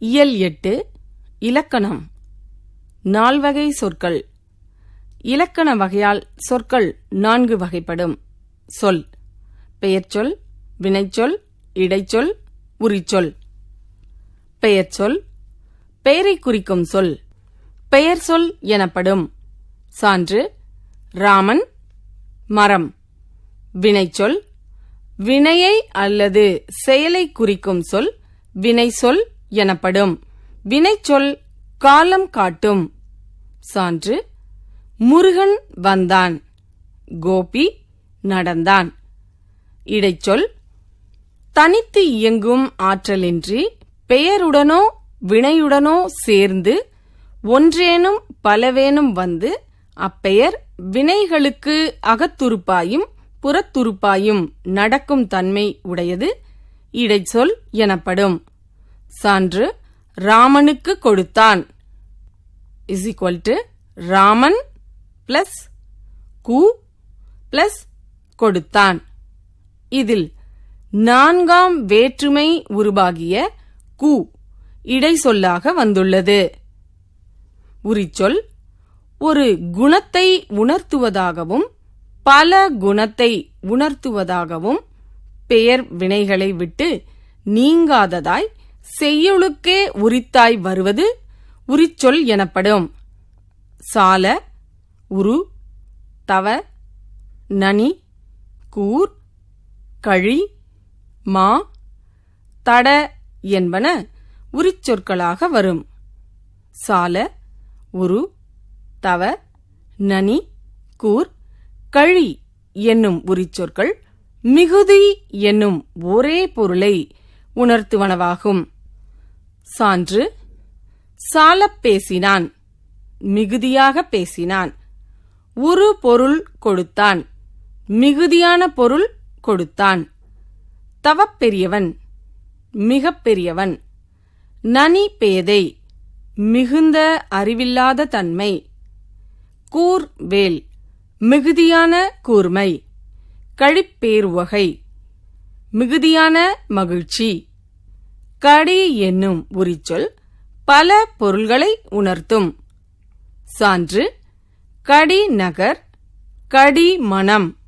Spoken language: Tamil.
இயல் எட்டு இலக்கணம். நால்வகை சொற்கள். இலக்கண வகையால் சொற்கள் நான்கு வகைப்படும். சொல். பெயர்ச்சொல் வினைச்சொல் இடைச்சொல் உரிச்சொல். பெயர்ச்சொல். பெயரை குறிக்கும் சொல். பெயர் சொல் எனப்படும். சான்று ராமன் மரம். வினைச்சொல். வினையை அல்லது செயலை குறிக்கும் சொல். வினைச்சொல் எனப்படும். வினைச்சொல் காலம் காட்டும். சான்று முருகன் வந்தான். கோபி நடந்தான். இடைச்சொல் தனித்து இயங்கும் ஆற்றலின்றி பெயருடனோ வினையுடனோ சேர்ந்து ஒன்றேனும் பலவேனும் வந்து அப்பெயர் வினைகளுக்கு அகத்துருப்பாயும் புறத்துருப்பாயும் நடக்கும் தன்மை உடையது. இடைச்சொல் எனப்படும். சான்று ராமனுக்கு கொடுத்தான். Is equal to Raman plus கு பிளஸ் கொடுத்தான். இதில் நான்காம் வேற்றுமை உருவாகிய கு இடைச்சொல்லாக வந்துள்ளது. உரிச்சொல் ஒரு குணத்தை உணர்த்துவதாகவும் பல குணத்தை உணர்த்துவதாகவும் பெயர் வினைகளை விட்டு நீங்காததாய் செய்யுளுக்கே உரித்தாய் வருவது உரிச்சொல் எனப்படும். சால உரு தவ நனி கூர் கழி மா தட என்பன உரிச்சொற்களாக வரும். சால உரு தவ நனி கூர் கழி என்னும் உரிச்சொற்கள் மிகுதி என்னும் ஒரே பொருளை உணர்த்துவனவாகும். சான்று சாலப் பேசினான் மிகுதியாக பேசினான். உரு பொருள் கொடுத்தான் மிகுதியான பொருள் கொடுத்தான். தவப்பெரியவன் மிகப்பெரியவன் நனி பேதை மிகுந்த அறிவில்லாத தன்மை. கூர் வேல் மிகுதியான கூர்மை. கழிப்பேருவகை மிகுதியான மகிழ்ச்சி. கடி என்னும் உரிச்சொல் பல பொருள்களை உணர்த்தும். சான்று கடி நகர் கடி மனம்.